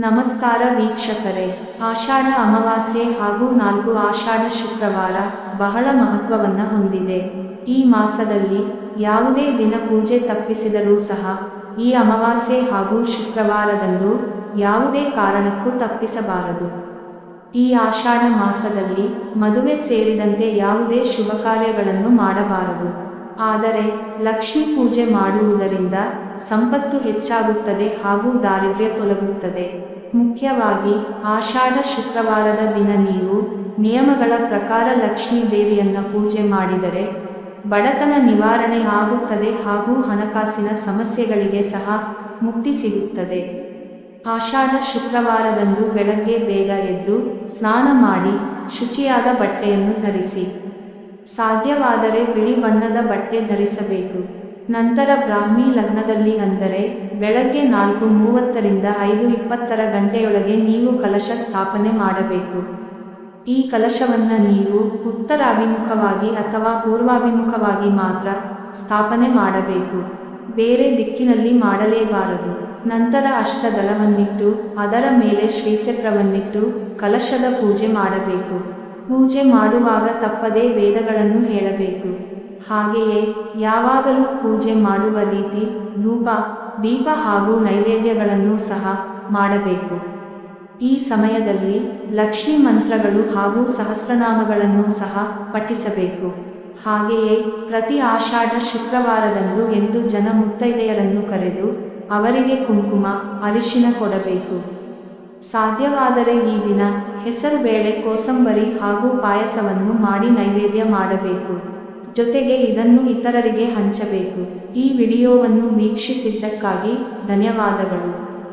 ನಮಸ್ಕಾರ ವೀಕ್ಷಕರೇ. ಆಷಾಢ ಅಮಾವಾಸ್ಯೆ ಹಾಗೂ ನಾಲ್ಕು ಆಷಾಢ ಶುಕ್ರವಾರ ಬಹಳ ಮಹತ್ವವನ್ನ ಹೊಂದಿದೆ. ಈ ಮಾಸದಲ್ಲಿ ಯಾವುದೇ ದಿನ ಪೂಜೆ ತಪ್ಪಿಸಿದರೂ ಸಹ ಈ ಅಮಾವಾಸ್ಯೆ ಹಾಗೂ ಶುಕ್ರವಾರದಂದು ಯಾವುದೇ ಕಾರಣಕ್ಕೂ ತಪ್ಪಿಸಬಾರದು. ಈ ಆಷಾಢ ಮಾಸದಲ್ಲಿ ಮದುವೆ ಸೇರಿದಂತೆ ಯಾವುದೇ ಶುಭ ಕಾರ್ಯಗಳನ್ನು ಮಾಡಬಾರದು. ಆದರೆ ಲಕ್ಷ್ಮಿ ಪೂಜೆ ಮಾಡುವುದರಿಂದ ಸಂಪತ್ತು ಹೆಚ್ಚಾಗುತ್ತದೆ ಹಾಗೂ ದಾರಿದ್ರ್ಯ ತೊಲಗುತ್ತದೆ. ಮುಖ್ಯವಾಗಿ ಆಷಾಢ ಶುಕ್ರವಾರದ ದಿನ ನೀವು ನಿಯಮಗಳ ಪ್ರಕಾರ ಲಕ್ಷ್ಮೀ ದೇವಿಯನ್ನ ಪೂಜೆ ಮಾಡಿದರೆ ಬಡತನ ನಿವಾರಣೆ ಆಗುತ್ತದೆ ಹಾಗೂ ಹಣಕಾಸಿನ ಸಮಸ್ಯೆಗಳಿಗೆ ಸಹ ಮುಕ್ತಿ ಸಿಗುತ್ತದೆ. ಆಷಾಢ ಶುಕ್ರವಾರದಂದು ಬೆಳಗ್ಗೆ ಬೇಗ ಎದ್ದು ಸ್ನಾನ ಮಾಡಿ ಶುಚಿಯಾದ ಬಟ್ಟೆಯನ್ನು ಧರಿಸಿ. ಸಾಧ್ಯವಾದರೆ ಬಿಳಿ ಬಣ್ಣದ ಬಟ್ಟೆ ಧರಿಸಬೇಕು. ನಂತರ ಬ್ರಾಹ್ಮಿ ಲಗ್ನದಲ್ಲಿ ಅಂದರೆ ಬೆಳಗ್ಗೆ ನಾಲ್ಕು ಮೂವತ್ತರಿಂದ ಐದು ಇಪ್ಪತ್ತರ ಗಂಟೆಯೊಳಗೆ ನೀವು ಕಲಶ ಸ್ಥಾಪನೆ ಮಾಡಬೇಕು. ಈ ಕಲಶವನ್ನು ನೀವು ಉತ್ತರಾಭಿಮುಖವಾಗಿ ಅಥವಾ ಪೂರ್ವಾಭಿಮುಖವಾಗಿ ಮಾತ್ರ ಸ್ಥಾಪನೆ ಮಾಡಬೇಕು. ಬೇರೆ ದಿಕ್ಕಿನಲ್ಲಿ ಮಾಡಲೇಬಾರದು. ನಂತರ ಅಷ್ಟದಳವನ್ನಿಟ್ಟು ಅದರ ಮೇಲೆ ಶ್ರೀಚಕ್ರವನ್ನಿಟ್ಟು ಕಲಶದ ಪೂಜೆ ಮಾಡಬೇಕು. ಪೂಜೆ ಮಾಡುವಾಗ ತಪ್ಪದೇ ವೇದಗಳನ್ನು ಹೇಳಬೇಕು. ಹಾಗೆಯೇ ಯಾವಾಗಲೂ ಪೂಜೆ ಮಾಡುವ ರೀತಿ ಧೂಪ, ದೀಪ ಹಾಗೂ ನೈವೇದ್ಯಗಳನ್ನು ಸಹ ಮಾಡಬೇಕು. ಈ ಸಮಯದಲ್ಲಿ ಲಕ್ಷ್ಮಿ ಮಂತ್ರಗಳು ಹಾಗೂ ಸಹಸ್ರನಾಮಗಳನ್ನು ಸಹ ಪಠಿಸಬೇಕು. ಹಾಗೆಯೇ ಪ್ರತಿ ಆಷಾಢ ಶುಕ್ರವಾರದಂದು ಎಂಟು ಜನ ಮುತ್ತೈದೆಯರನ್ನು ಕರೆದು ಅವರಿಗೆ ಕುಂಕುಮ, ಅರಿಶಿನ ಕೊಡಬೇಕು. ಸಾಧ್ಯವಾದರೆ ಈ ದಿನ ಹೆಸರುಬೇಳೆ ಕೋಸಂಬರಿ ಹಾಗೂ ಪಾಯಸವನ್ನು ಮಾಡಿ ನೈವೇದ್ಯ ಮಾಡಬೇಕು. ಜೊತೆಗೆ ಇದನ್ನು ಇತರರಿಗೆ ಹಂಚಬೇಕು. ಈ ವಿಡಿಯೋವನ್ನು ವೀಕ್ಷಿಸಿದ್ದಕ್ಕಾಗಿ ಧನ್ಯವಾದಗಳು.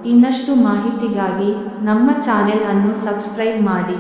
ಇನ್ನಷ್ಟು ಮಾಹಿತಿಗಾಗಿ ನಮ್ಮ ಚಾನೆಲ್ ಅನ್ನು ಸಬ್ಸ್ಕ್ರೈಬ್ ಮಾಡಿ.